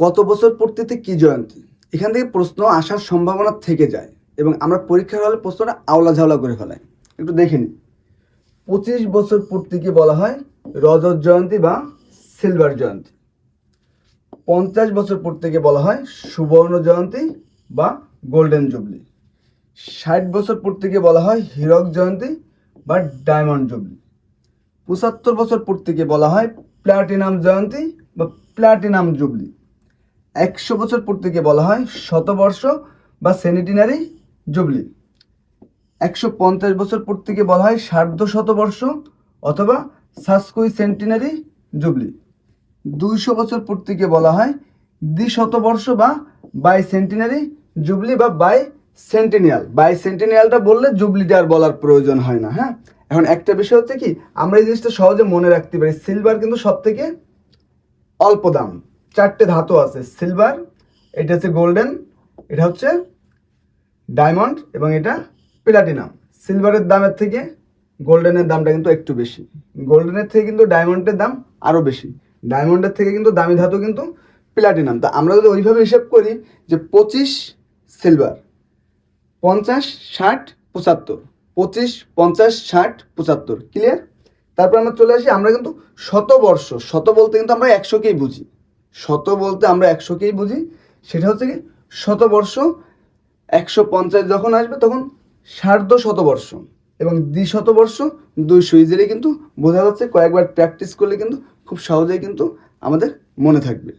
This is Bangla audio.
কত বছর পূর্তিতে কি জয়ন্তী? এখান থেকে প্রশ্ন আসার সম্ভাবনা থেকে যায় এবং আমরা পরীক্ষার হলে প্রশ্নটা আওলা ঝাওলা করে ফেলাই। একটু দেখে নিই। পঁচিশ বছর পূর্তিকে বলা হয়? রজত জয়ন্তী বা সিলভার জয়ন্তী। পঞ্চাশ বছর পূর্তিকে বলা হয়? সুবর্ণ জয়ন্তী বা গোল্ডেন জুবলি। ষাট বছর পূর্তিকে বলা হয়? হীরক জয়ন্তী বা ডায়মন্ড জুবলি। পঁচাত্তর বছর পূর্তিকে বলা হয়? প্ল্যাটিনাম জয়ন্তী বা প্ল্যাটিনাম জুবলি। একশো বছর পূর্তিকে বলা হয় শতবর্ষ বা সেনিটিনারি জুবলি। একশো পঞ্চাশ বছর পূর্তিকে বলা হয় সার্ধ শতবর্ষ অথবা সাসকুই সেন্টিনারি জুবলি। দুইশো বছর পূর্তিকে বলা হয় দ্বিশতবর্ষ বা বাই সেন্টিনারি জুবলি বা বাই সেন্টিনিয়াল বাই সেন্টিনিয়ালটা বললে জুবলিটা আর বলার প্রয়োজন হয় না হ্যাঁ? এখন একটা বিষয় হচ্ছে কি, আমরা এই জিনিসটা সহজে মনে রাখতে পারি, সিলভার কিন্তু সব থেকে অল্প দাম। চারটে ধাতু আছে সিলভার এটা হচ্ছে গোল্ডেন এটা হচ্ছে ডায়মন্ড এবং এটা প্লাটিনাম সিলভারের দামের থেকে গোল্ডেনের দামটা কিন্তু একটু বেশি। গোল্ডেনের থেকে কিন্তু ডায়মন্ডের দাম আরও বেশি। ডায়মন্ডের থেকে কিন্তু দামি ধাতু কিন্তু প্লাটিনাম তা আমরা যদি ওইভাবে হিসাব করি যে পঁচিশ সিলভার পঞ্চাশ, ষাট, পঁচাত্তর। পঁচিশ, পঞ্চাশ, ষাট, পঁচাত্তর। ক্লিয়ার তারপর আমরা চলে আসি, আমরা কিন্তু শতবর্ষ, শত বলতে কিন্তু আমরা একশোকেই বুঝি। শত বলতে আমরা একশোকেই বুঝি, সেটা হচ্ছে কি শতবর্ষ, একশো পঞ্চাশ যখন আসবে তখন সার্ধ শতবর্ষ এবং দ্বিশতবর্ষ দুইশো। ইজিলি কিন্তু বোঝা যাচ্ছে, কয়েকবার প্র্যাকটিস করলে কিন্তু খুব সহজেই কিন্তু আমাদের মনে থাকবে।